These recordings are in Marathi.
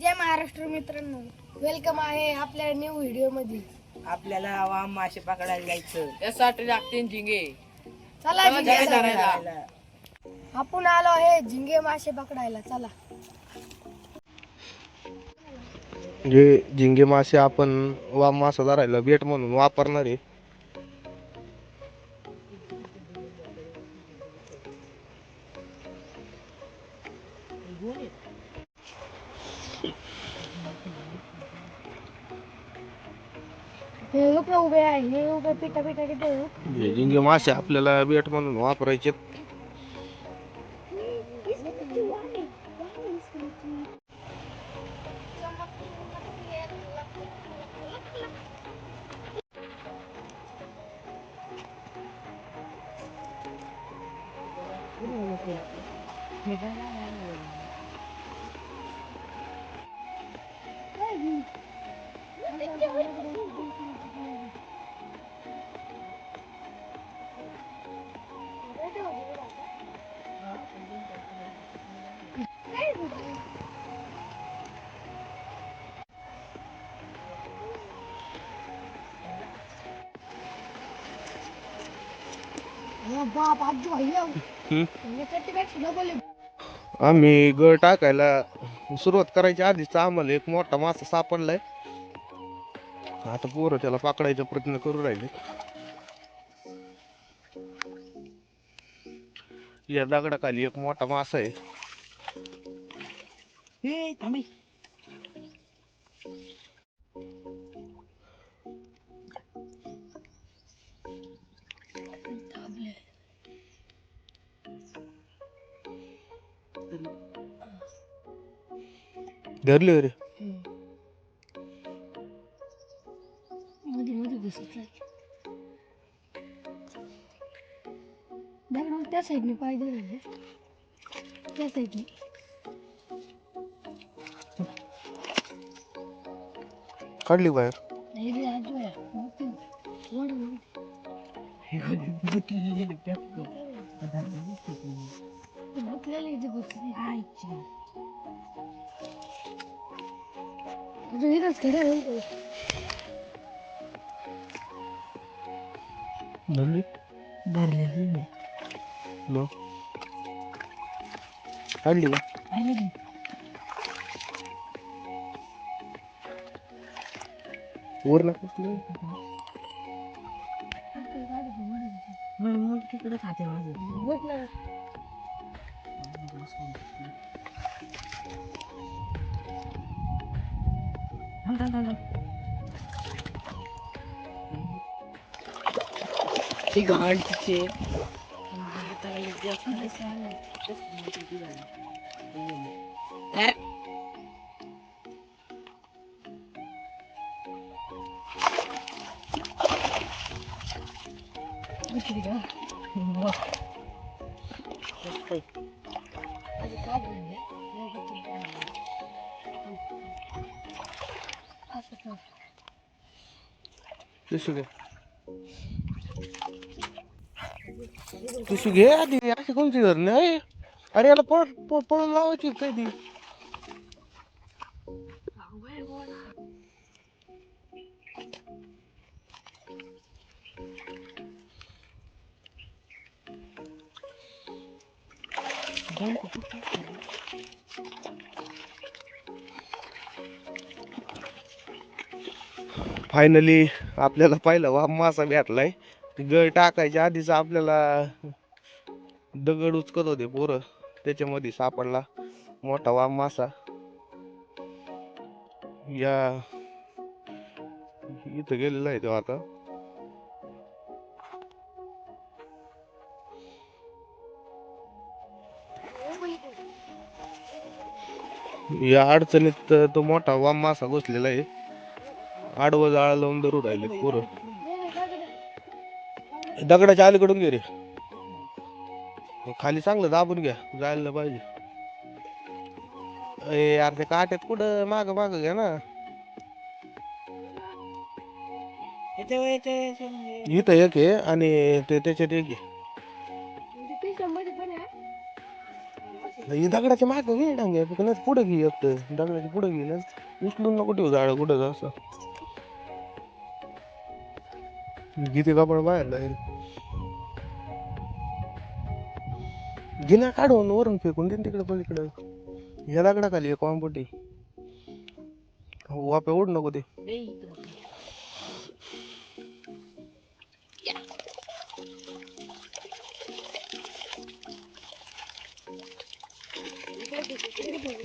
जय महाराष्ट्र मित्रांनो. वेलकम आहे आपल्या न्यू व्हिडिओमध्ये. आपल्याला वाम मासे पकडायला जायचं. त्यासाठी लागते झिंगे. चला झिंगे. धरायला. आपण आलो आहे झिंगे मासे पकडायला. चला. जे झिंगे मासे आपण वा मासा धरायला बेट म्हणून वापरणार आहे. हे उभे आहे हे उभे पिठा पिठा किती हे झिंगे मासे आपल्याला बेट म्हणून वापरायचे आम्ही गळ टाकायला सुरुवात करायच्या आधीच आम्हाला एक मोठा मासा सापडलाय. आता पोरं त्याला पकडायचा प्रयत्न करू राहिले. या दगडाखाली एक मोठा मासा आहे. धरले अरे मध्ये मध्ये घुसत दगड त्या साईडने पाहिजे झाले त्या साईडने काढली बाहेर नाही रे आजू आहे मोठी. वर ते भुकलेले आयची भुकले. आईची. अजून इथंच खडे आहे म्हणतो. धरली धरलेली लो काढली का वर नका तिकडे खाते माझं भूक नाही. थांब थांब थांब ती घाणचे भुकली का? अजून काय असं घे पिशू घे आधी अशी कोणती धरणे आहे अरे याला पळ प- पळून लावायची काय ती? फायनली आपल्याला पाहिलं वा मासा भेटलाय. गळ टाकायच्या आधीच आपल्याला दगड उचकत होते पोरं. त्याच्यामध्ये सापडला मोठा वाम मासा. या इथं गेलेला आहे तो आता. या अडचणीत तो मोठा वाम मासा घुसलेला आहे. आडवं जाळ लावून धरू राहिले पोरं. दगडाच्या अलीकडून घे रे. खाली चांगलं दाबून घ्या जायला पाहिजे. ए यार ते काट्यात कुठं माग माग घ्या ना. इथं एक आहे आणि ते त्याच्यात एक आहे. म्हणजे दगडाच्या मागे घे डांगे पुढं पुढे घे एकटं दगडाच्या पुढे घे ना. उचलून नको ठेवू झाड कुठं असं किती कापड बाहेर जाईल. गिना काढून वरून फेकून दे ना तिकडे पलीकडं. या दगडा खाली कॉम्पोटी वापे ओढ नको ते.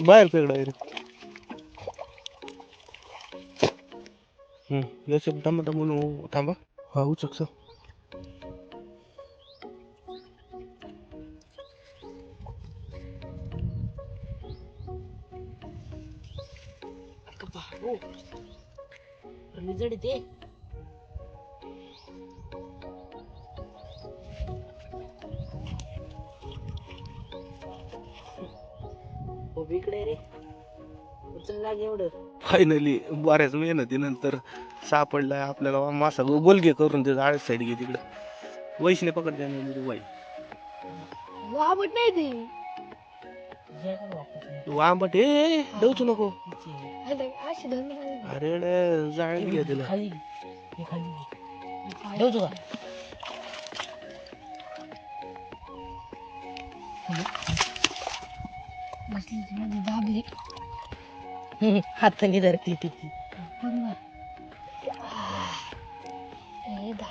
बाहेर फेक डायरेक्ट याच्या थांबा थांबून थांबा. हा सर. जड ते. इकडे रे. उचल लाग एवढं. फायनली बऱ्याच मेहनतीनंतर सापडलाय आपल्याला. मासा गोलगे करून त्याचा आळ साईड घे तिकडे. वैशने पकड त्याने वाई. वावट नाही ती. आंबट हे डवचू नको. अशी धरून. अरे रे, जाळ घे तिला. खाली हे खाली ठेवतो का? बसली ती मध्ये दाबली. हाताने धरती ती.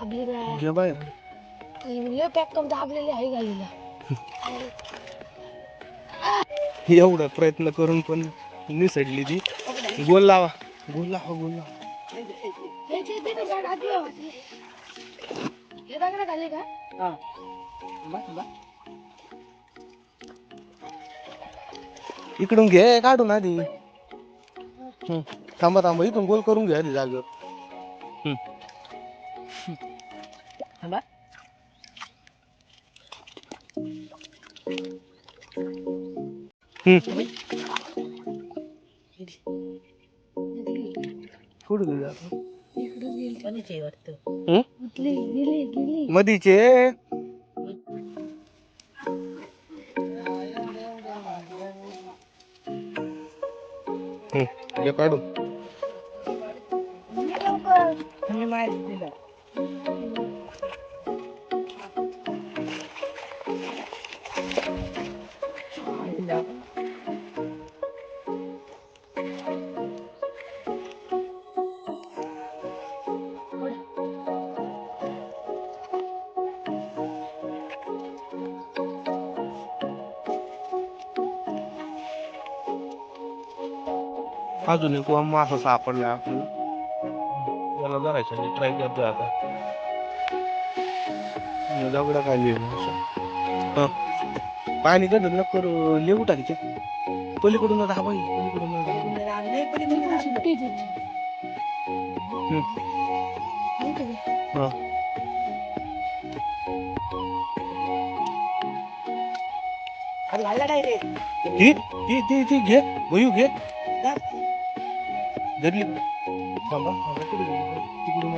घे बाहेर. लय पॅक कम दाबलेली आहे एवढा प्रयत्न करून पण निसडली ती. गोल लावा. गोल लावा गोल लावा. हे ते ते आधी. हे दगडा खाली का? हा. इकडून घे काढून आधी. हम्म. थांबा थांबा. इथून गोल करून घ्या आधी जागेवर. हम्म. थांबा. कुठं गेली हम्म? मधीचे. हम्म. काढून. अजून एक मासा सापडला आपल्याला याला धरायचं ट्राय करतोय आता. दगडा खाली आहे मासा. हा. पाणी कडून न करू. लिहू टाकायचे पलीकडून ना दहा पाहिजे पलीकडून? हा. ती ती ती घे. वयू घे. धरली? तिकडून.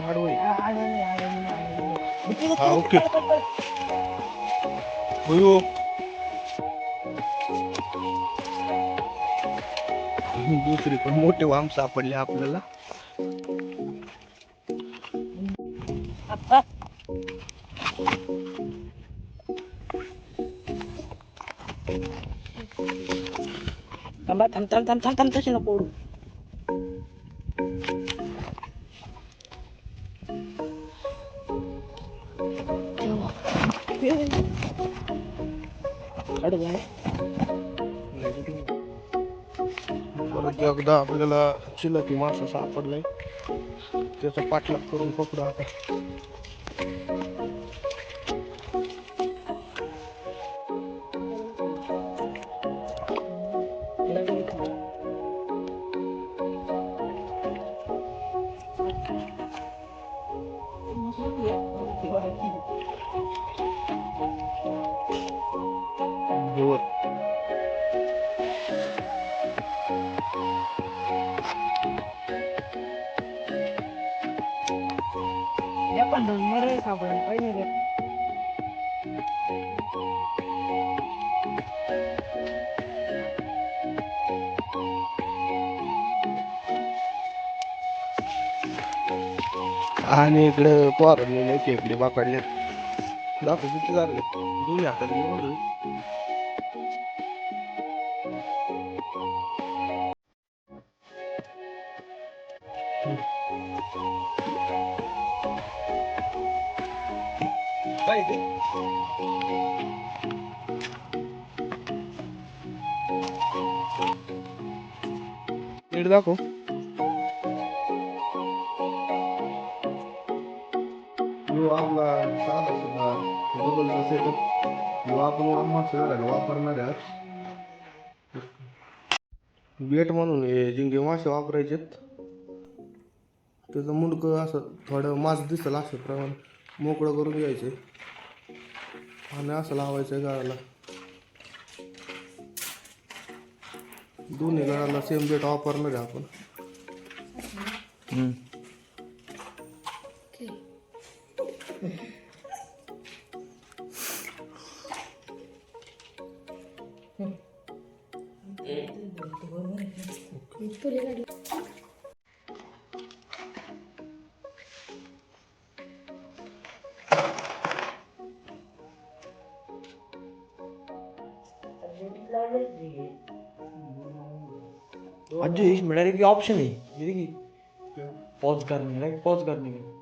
हा ओके. दुसरी पण मोठे वाम सापडले आपल्याला. थांबा थांब थांब थांब थांब थांब तशी नको परत एकदा आपल्याला चिलकी मासा सापडलाय. त्याचा पाठलाग करून पकडू आता. bandung mere kabulan ini deh आणि इकडं पोरांनी नाही खेकडे पकडले. दाखव किती झाले. दोन्ही हाताने निवडले Thank. ते. नीट दाखव. यो आपला साधा सुद्धा गुगलचा सेटअप यो आपण वापरणार बेट म्हणून हे जिंगे मासे वापरायचे त्याचं मुंडकं असं थोडं मास दिसेल असं प्रमाणे. मोकळं करून घ्यायचं. आणि असं लावायचं गाळाला. दोन्ही गाळाला सेम डेट वापरणार आहे आपण. अज्जू इसमें डायरेक्ट ऑप्शन है ये देखिए। पॉज करने डायरेक्ट पॉज करने का।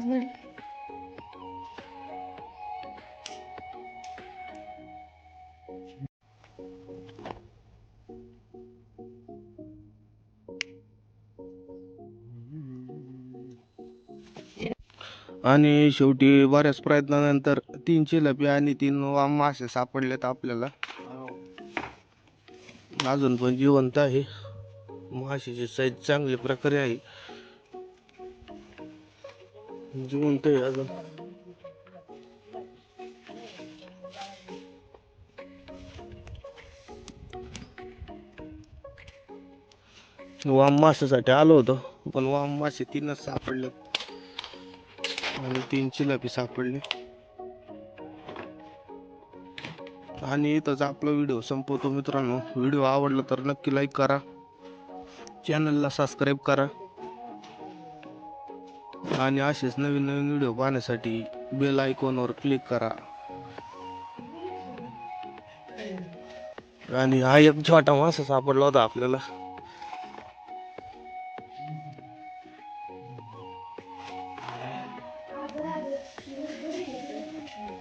बरं. आणि शेवटी बऱ्याच प्रयत्नानंतर तीन चिलपी आणि तीन मासे सापडलेत आपल्याला. अजून पण जिवंत आहे. माशाची साईज चांगल्या प्रकारे आहे. जिवंत आहे अजून. वाम माशासाठी आलो होतो पण वाम मासे तीनच सापडले. आणि तीन चिलापी सापडले. आणि इथंच आपला व्हिडिओ संपवतो मित्रांनो. व्हिडिओ आवडला तर नक्की लाईक करा. चॅनलला सबस्क्राईब करा. आणि असेच नवीन नवीन व्हिडिओ पाहण्यासाठी बेल आयकॉनवर क्लिक करा. आणि हा एक छोटा मासा सापडला होता आपल्याला.